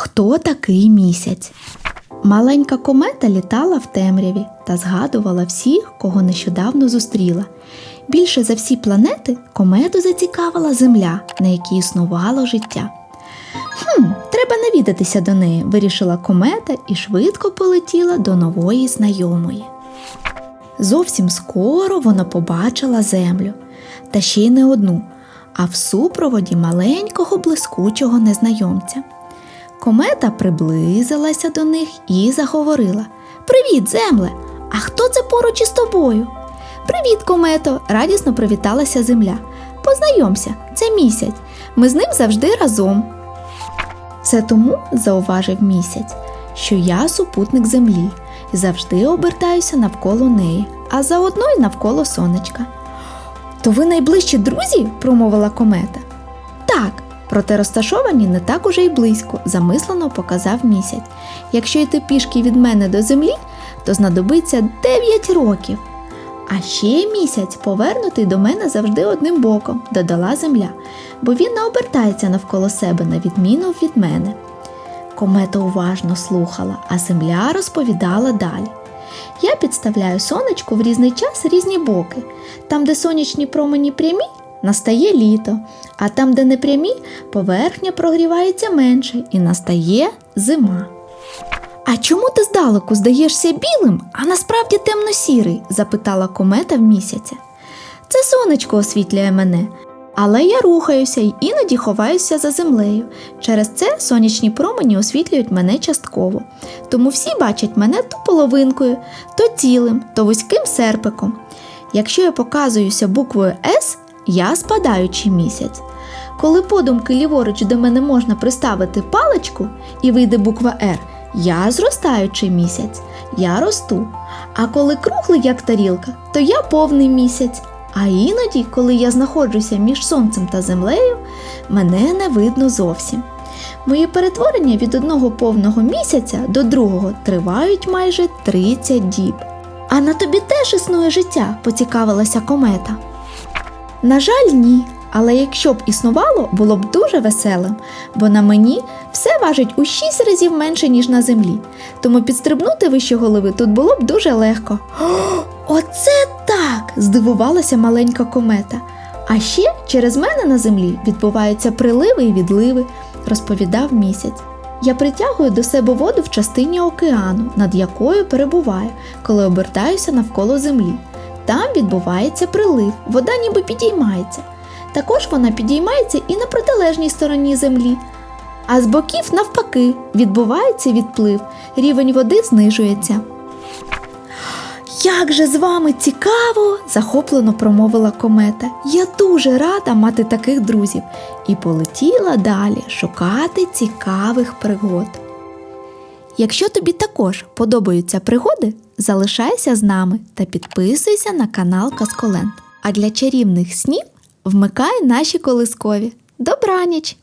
Хто такий місяць? Маленька комета літала в темряві та згадувала всіх, кого нещодавно зустріла. Більше за всі планети комету зацікавила Земля, на якій існувало життя. Хм, треба навідатися до неї, вирішила комета і швидко полетіла до нової знайомої. Зовсім скоро вона побачила землю, та ще й не одну, а в супроводі маленького блискучого незнайомця. Комета приблизилася до них і заговорила: Привіт, земле! А хто це поруч із тобою? Привіт, комето! радісно привіталася земля. Познайомся, це місяць. Ми з ним завжди разом. Це тому, зауважив місяць, що я супутник землі і завжди обертаюся навколо неї, а заодно й навколо сонечка. То ви найближчі друзі? промовила комета. Проте розташовані не так уже й близько, замислено показав місяць. Якщо йти пішки від мене до землі, то знадобиться 9 років. А ще місяць повернутий до мене завжди одним боком, додала земля, бо він не обертається навколо себе, на відміну від мене. Комета уважно слухала, а земля розповідала далі. Я підставляю сонечку в різний час різні боки. Там, де сонячні промені прямі, настає літо, а там, де не прямі, поверхня прогрівається менше і настає зима. А чому ти здалеку здаєшся білим, а насправді темно-сірий? запитала комета в місяця. Це сонечко освітлює мене. Але я рухаюся й іноді ховаюся за землею. Через це сонячні промені освітлюють мене частково. Тому всі бачать мене то половинкою, то цілим, то вузьким серпиком. Якщо я показуюся буквою С, я спадаючий місяць. Коли подумки ліворуч до мене можна приставити паличку і вийде буква Р, я зростаючий місяць, я росту. А коли круглий, як тарілка, то я повний місяць. А іноді, коли я знаходжуся між сонцем та землею, мене не видно зовсім. Мої перетворення від одного повного місяця до другого тривають майже 30 діб. А на тобі теж існує життя, поцікавилася комета. На жаль, ні. Але якщо б існувало, було б дуже веселим, бо на мені все важить у 6 разів менше, ніж на землі. Тому підстрибнути вище голови тут було б дуже легко. Оце так! здивувалася маленька комета. А ще через мене на землі відбуваються приливи і відливи, розповідав місяць. Я притягую до себе воду в частині океану, над якою перебуваю, коли обертаюся навколо землі. Там відбувається прилив, вода ніби підіймається. Також вона підіймається і на протилежній стороні землі. А з боків, навпаки, відбувається відплив, рівень води знижується. Як же з вами цікаво! захоплено промовила комета. Я дуже рада мати таких друзів і полетіла далі шукати цікавих пригод. Якщо тобі також подобаються пригоди, залишайся з нами та підписуйся на канал Касколент. А для чарівних снів вмикай наші колискові. Добраніч!